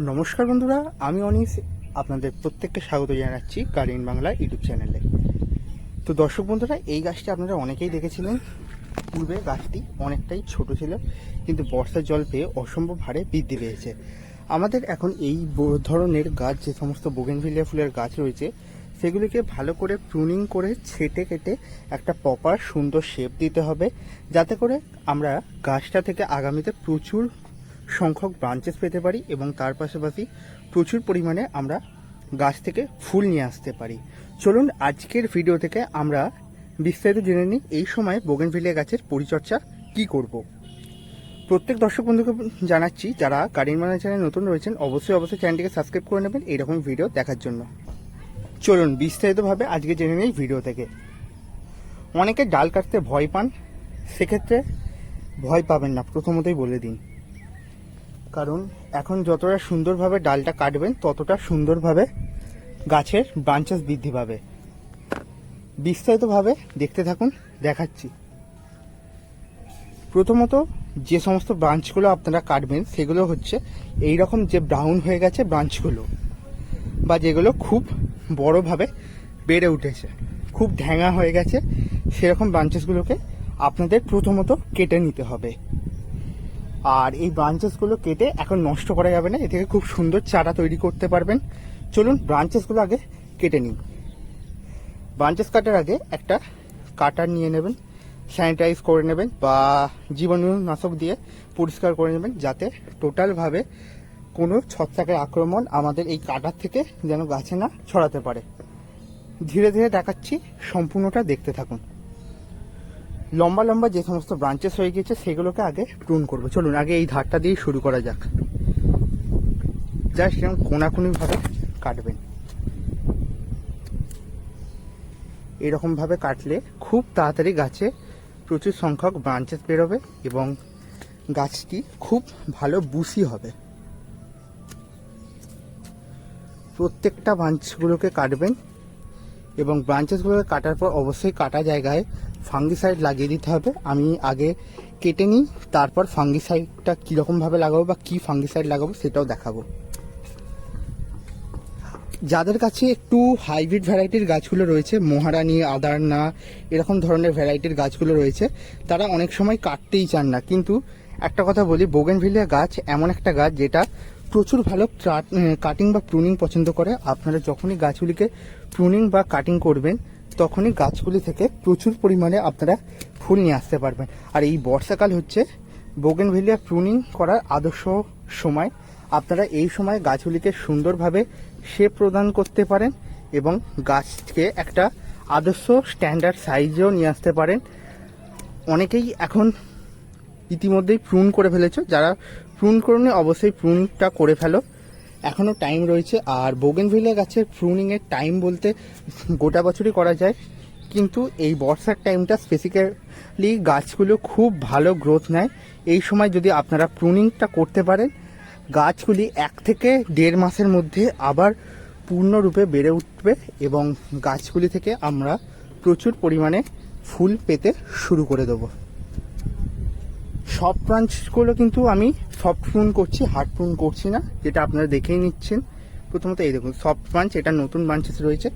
নমস্কার বন্ধুরা, আমি অনিস। আপনাদের প্রত্যেককে স্বাগত জানাচ্ছি কারিন বাংলা ইউটিউব চ্যানেলে। তো দর্শক বন্ধুরা, এই গাছটি আপনারা অনেকেই দেখেছিলেন। পূর্বে গাছটি অনেকটাই ছোট ছিল, কিন্তু বর্ষার জল পেয়ে অসম্ভব হারে বৃদ্ধি পেয়েছে। আমাদের এখন এই ধরনের গাছ, যে সমস্ত বোগেনভিলিয়া ফুলের গাছ রয়েছে, সেগুলিকে ভালো করে প্রুনিং করে ছেটে কেটে একটা প্রপার সুন্দর শেপ দিতে হবে। যাতে করে আমরা গাছটা থেকে আগামীতে প্রচুর সংখ্যক ব্রাঞ্চেস পেতে পারি এবং তার পাশাপাশি প্রচুর পরিমাণে আমরা গাছ থেকে ফুল নিয়ে আসতে পারি। চলুন আজকের ভিডিও থেকে আমরা বিস্তারিত জেনে নিই এই সময় বোগেনভিলিয়া গাছের পরিচর্যা কি করব। প্রত্যেক দর্শক বন্ধুকে জানাচ্ছি, যারা গার্ডেন মানা চ্যানেল নতুন রয়েছেন, অবশ্যই অবশ্যই চ্যানেলটিকে সাবস্ক্রাইব করে নেবেন এইরকম ভিডিও দেখার জন্য। চলুন বিস্তারিতভাবে আজকে জেনে নিই ভিডিও থেকে। অনেকে ডাল কাটতে ভয় পান, সেক্ষেত্রে ভয় পাবেন না, প্রথমতই বলে দিন। কারণ এখন যতটা সুন্দরভাবে ডালটা কাটবেন, ততটা সুন্দরভাবে গাছের ব্রাঞ্চেস বৃদ্ধি পাবে। বিস্তারিতভাবে দেখতে থাকুন, দেখাচ্ছি। প্রথমত যে সমস্ত ব্রাঞ্চগুলো আপনারা কাটবেন, সেগুলো হচ্ছে এই রকম যে ব্রাউন হয়ে গেছে ব্রাঞ্চগুলো বা যেগুলো খুব বড়ভাবে বেড়ে উঠেছে, খুব ঢ্যাঙা হয়ে গেছে, সেরকম ব্রাঞ্চেসগুলোকে আপনাদের প্রথমত কেটে নিতে হবে। আর এই ব্রাঞ্চেসগুলো কেটে এখন নষ্ট করা যাবে না, এ থেকে খুব সুন্দর চারা তৈরি করতে পারবেন। চলুন ব্রাঞ্চেসগুলো আগে কেটে নিন ব্রাঞ্চেস কাটার আগে একটা কাটার নিয়ে নেবেন স্যানিটাইজ করে নেবেন বা জীবাণুনাশক দিয়ে পরিষ্কার করে নেবেন, যাতে টোটালভাবে কোনো ছত্রাকের আক্রমণ আমাদের এই কাটার থেকে যেন গাছে না ছড়াতে পারে। ধীরে ধীরে দেখাচ্ছি, সম্পূর্ণটা দেখতে থাকুন। লম্বা লম্বা যে সমস্ত ব্রাঞ্চেস হয়ে গেছে, সেগুলোকে আগে প্রুন করব। চলুন, আগে এই ধারটা দিয়ে শুরু করা যাক। জাস্ট এরকম কোনাকুনি ভাবে কাটবেন। এরকম ভাবে কাটলে খুব তাড়াতাড়ি গাছে প্রচুর সংখ্যক ব্রাঞ্চেস বেরোবে এবং গাছটি খুব ভালো বুসি হবে। প্রত্যেকটা ব্রাঞ্চগুলোকে কাটবেন এবং ব্রাঞ্চেসগুলোকে কাটার পর অবশ্যই কাটা জায়গায় ফাঙ্গিসাইড লাগিয়ে দিতে হবে। আমি আগে কেটে নিই, তারপর ফাঙ্গিসাইডটা কীরকমভাবে লাগাবো বা কী ফাঙ্গিসাইড লাগাবো সেটাও দেখাবো। যাদের কাছে একটু হাইব্রিড ভ্যারাইটির গাছগুলো রয়েছে, মহারানী, আদারনা, এরকম ধরনের ভ্যারাইটির গাছগুলো রয়েছে, তারা অনেক সময় কাটতেই চান না। কিন্তু একটা কথা বলি বোগেনভিলিয়া গাছ এমন একটা গাছ যেটা প্রচুর ভালো কাটিং বা প্রুনিং পছন্দ করে। আপনারা যখনই গাছগুলিকে প্রুনিং বা কাটিং করবেন তখনই গাছগুলি থেকে প্রচুর পরিমাণে আপনারা ফুল নিয়ে আসতে পারবেন। আর এই বর্ষাকাল হচ্ছে বোগেনভিলিয়া প্রুনিং করার আদর্শ সময়। আপনারা এই সময় গাছগুলিকে সুন্দরভাবে শেপ প্রদান করতে পারেন এবং গাছকে একটা আদর্শ স্ট্যান্ডার্ড সাইজেও নিয়ে আসতে পারেন। অনেকেই এখন ইতিমধ্যেই প্রুন করে ফেলেছো। যারা প্রুন করুন, অবশ্যই প্রুনটা করে ফেলো। এখনও টাইম রয়েছে। আর বোগেনভিলিয়া গাছের প্রুনিংয়ের টাইম বলতে গোটা বছরই করা যায়। কিন্তু এই বর্ষার টাইমটা স্পেসিক্যালি গাছগুলো খুব ভালো গ্রোথ নেয়। এই সময় যদি আপনারা প্রুনিংটা করতে পারেন, গাছগুলি এক থেকে দেড় মাসের মধ্যে আবার পূর্ণরূপে বেড়ে উঠবে এবং গাছগুলি থেকে আমরা প্রচুর পরিমাণে ফুল পেতে শুরু করে দেবো। সব ব্রাঞ্চগুলো কিন্তু আমি সফট প্রুন করছি হার্ড প্রুন করছি না, যেটা আপনারা দেখেই নিচ্ছেন। প্রথমত এই দেখুন সফট ব্রাঞ্চ এটা নতুন ব্রাঞ্চেস রয়েছে।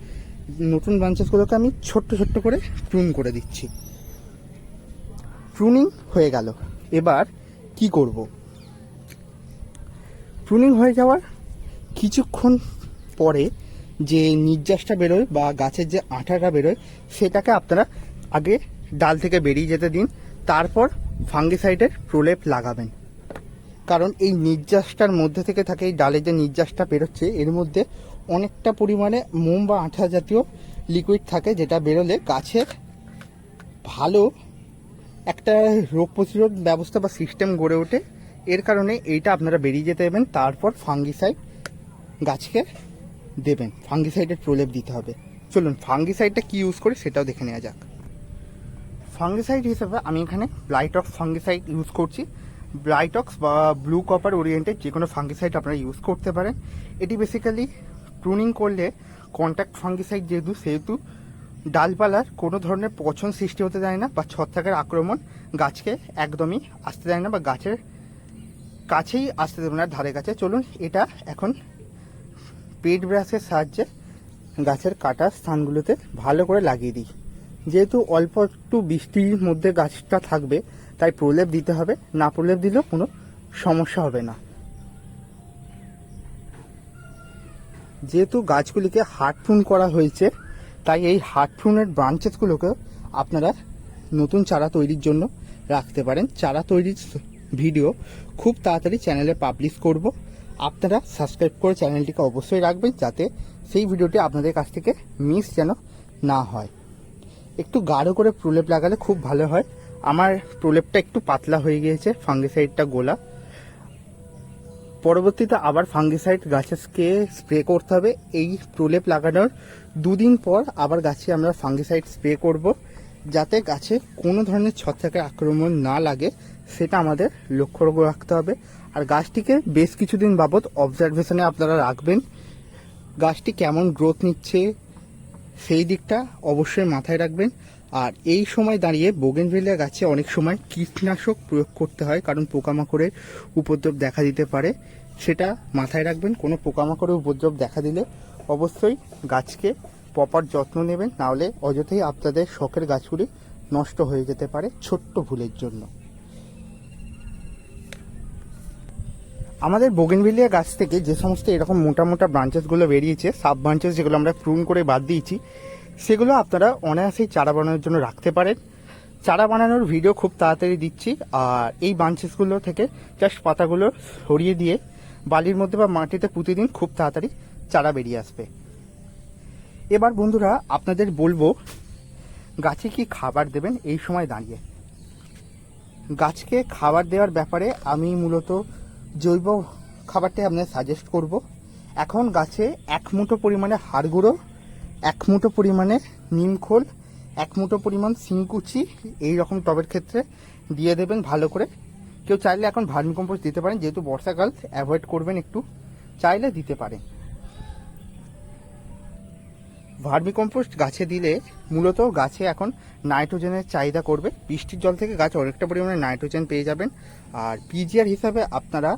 নতুন ব্রাঞ্চেসগুলোকে আমি ছোট্ট ছোট্ট করে প্রুন করে দিচ্ছি। প্রুনিং হয়ে গেল। এবার কি করব? প্রুনিং হয়ে যাওয়ার কিছুক্ষণ পরে যে নির্যাসটা বেরোয় বা গাছের যে আঠাটা বেরোয়, সেটাকে আপনারা আগে ডাল থেকে বেরিয়ে যেতে দিন। তারপর ফাঙ্গিসাইডের প্রলেপ লাগাবেন। কারণ এই নির্যাসটার মধ্যে থেকে থাকে, এই ডালে যে নির্যাসটা বেরোচ্ছে, এর মধ্যে অনেকটা পরিমাণে মোম বা আঠা জাতীয় লিকুইড থাকে, যেটা বেরোলে গাছের ভালো একটা রোগ প্রতিরোধ ব্যবস্থা বা সিস্টেম গড়ে ওঠে। এর কারণে এইটা আপনারা বেরিয়ে যেতে দেবেন, তারপর ফাঙ্গিসাইড গাছকে দেবেন। ফাঙ্গিসাইডের প্রলেপ দিতে হবে। চলুন, ফাঙ্গিসাইডটা কি ইউজ করে সেটাও দেখে নেওয়া যাক। ফাঙ্গিসাইড হিসেবে আমি এখানে ব্লাইটক্স ফাঙ্গিসাইড ইউজ করছি। ব্লাইটক্স বা ব্লু কপার ওরিয়েন্টেড যে কোনো ফাঙ্গিসাইড আপনারা ইউজ করতে পারেন। এটি বেসিক্যালি প্রুনিং করলে কন্ট্যাক্ট ফাঙ্গিসাইড যেহেতু, সেহেতু ডালপালার কোনো ধরনের পচন সৃষ্টি হতে দেয় না বা ছত্রাকের আক্রমণ গাছকে একদমই আসতে দেয় না বা গাছের কাছেই আসতে দেবে না, ধারে কাছে। চলুন এটা এখন পেট ব্রাশের সাহায্যে গাছের কাটা স্থানগুলোতে ভালো করে লাগিয়ে দিই। যেহেতু অল্প একটু বৃষ্টির মধ্যে গাছটা থাকবে, তাই প্রলেপ দিতে হবে। না প্রলেপ দিলেও কোনো সমস্যা হবে না। যেহেতু গাছগুলিকে হার্টফুন করা হয়েছে, তাই এই হার্টফুনের ব্রাঞ্চেসগুলোকে আপনারা নতুন চারা তৈরির জন্য রাখতে পারেন। চারা তৈরির ভিডিও খুব তাড়াতাড়ি চ্যানেলে পাবলিশ করব। আপনারা সাবস্ক্রাইব করে চ্যানেলটিকে অবশ্যই রাখবেন, যাতে সেই ভিডিওটি আপনাদের কাছ থেকে মিস যেন না হয়। একটু গাঢ় করে প্রলেপ লাগালে খুব ভালো হয়। আমার প্রলেপটা একটু পাতলা হয়ে গিয়েছে, ফাঙ্গিসাইডটা গোলা। পরবর্তীতে আবার ফাঙ্গিসাইড গাছকে স্প্রে করতে হবে। এই প্রলেপ লাগানোর দুদিন পর আবার গাছে আমরা ফাঙ্গিসাইড স্প্রে করব, যাতে গাছে কোনো ধরনের ছত্রাকের আক্রমণ না লাগে, সেটা আমাদের লক্ষ্য রাখতে হবে। আর গাছটিকে বেশ কিছুদিন বাবদ অবজারভেশনে আপনারা রাখবেন। গাছটি কেমন গ্রোথ নিচ্ছে সেই দিকটা অবশ্যই মাথায় রাখবেন। আর এই সময় দাঁড়িয়ে বোগেনভেলিয়া গাছে অনেক সময় কীটনাশক প্রয়োগ করতে হয়, কারণ পোকামাকড়ের উপদ্রব দেখা দিতে পারে। সেটা মাথায় রাখবেন, কোনো পোকামাকড়ের উপদ্রব দেখা দিলে অবশ্যই গাছকে প্রপার যত্ন নেবেন নাহলে অযথাই আপনাদের শখের গাছগুলি নষ্ট হয়ে যেতে পারে ছোট্ট ভুলের জন্য। আমাদের বোগেনভিলিয়া গাছ থেকে যে সমস্ত এরকম মোটা মোটা ব্রাঞ্চেসগুলো বেরিয়েছে সাব ব্রাঞ্চেস যেগুলো আমরা প্রুন করে বাদ দিয়েছি, সেগুলো আপনারা অনায়াসেই চারা বানানোর জন্য রাখতে পারেন। চারা বানানোর ভিডিও খুব তাড়াতাড়ি দিচ্ছি, আর এই ব্রাঞ্চেসগুলো থেকে জাস্ট পাতাগুলো সরিয়ে দিয়ে বালির মধ্যে বা মাটিতে পুঁতে দিন, খুব তাড়াতাড়ি চারা বেরিয়ে আসবে। এবার বন্ধুরা, আপনাদের বলব, গাছে কি খাবার দেবেন? এই সময় দাঁড়িয়ে। গাছকে খাবার দেওয়ার ব্যাপারে আমি মূলত জৈব খাবারটি আপনাদের সাজেস্ট করব। এখন গাছে এক মুঠো পরিমাণে হাড় গুঁড়ো, এক মুঠো পরিমাণে নিমখোল এক মুঠো পরিমাণ সিংকুচি এই রকম টবের ক্ষেত্রে দিয়ে দেবেন ভালো করে। কেউ চাইলে এখন ভার্মিকম্পোস্ট দিতে পারেন, যেহেতু বর্ষাকাল অ্যাভয়েড করবেন একটু। চাইলে দিতে পারেন। ভার্মিকম্পোস্ট গাছে দিলে মূলত গাছে এখন নাইট্রোজেনের চাহিদা করবে। বৃষ্টির জল থেকে গাছ অনেকটা পরিমাণে নাইট্রোজেন পেয়ে যাবেন। আর পিজিআর হিসাবে আপনারা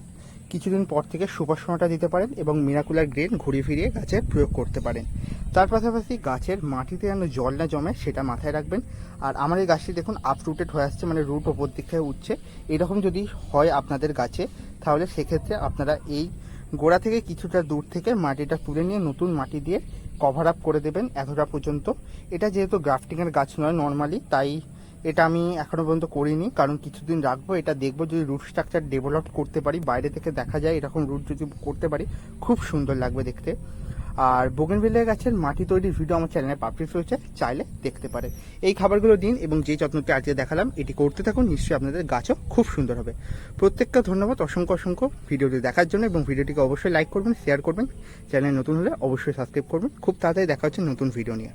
কিছুদিন পর থেকে সুপার সোনাটা দিতে পারেন এবং মিরাকুলার গ্রেন ঘুরিয়ে ফিরিয়ে গাছে প্রয়োগ করতে পারেন। তার পাশাপাশি গাছের মাটিতে যেন জল না জমে সেটা মাথায় রাখবেন। আর আমার এই গাছটি দেখুন আপরুটেড হয়ে আসছে মানে রুট ওপর দিক থেকে উঠছে। এরকম যদি হয় আপনাদের গাছে, তাহলে সেক্ষেত্রে আপনারা এই গোড়া থেকে কিছুটা দূর থেকে মাটিটা তুলে নিয়ে নতুন মাটি দিয়ে কভার আপ করে দেবেন এতটা পর্যন্ত। এটা যেহেতু গ্রাফটিংয়ের গাছ নয় নর্মালি তাই এটা আমি এখনও পর্যন্ত করিনি, কারণ কিছুদিন রাখব। এটা দেখব যদি রুট স্ট্রাকচার ডেভেলপ করতে পারি, বাইরে থেকে দেখা যায় এরকম রুট যদি করতে পারি, খুব সুন্দর লাগবে দেখতে। আর বোগেনভিলিয়া গাছের মাটি তৈরির ভিডিও আমার চ্যানেলে পাবলিশ হয়েছে, চাইলে দেখতে পারে। এই খাবারগুলো দিন এবং যে যত্নটি আজকে দেখালাম, এটি করতে থাকুন, নিশ্চয়ই আপনাদের গাছও খুব সুন্দর হবে। প্রত্যেককে ধন্যবাদ, অসংখ্য অসংখ্য ভিডিওটি দেখার জন্য এবং ভিডিওটিকে অবশ্যই লাইক করবেন শেয়ার করবেন। চ্যানেল নতুন হলে অবশ্যই সাবস্ক্রাইব করবেন। খুব তাড়াতাড়ি দেখা হচ্ছে নতুন ভিডিও নিয়ে।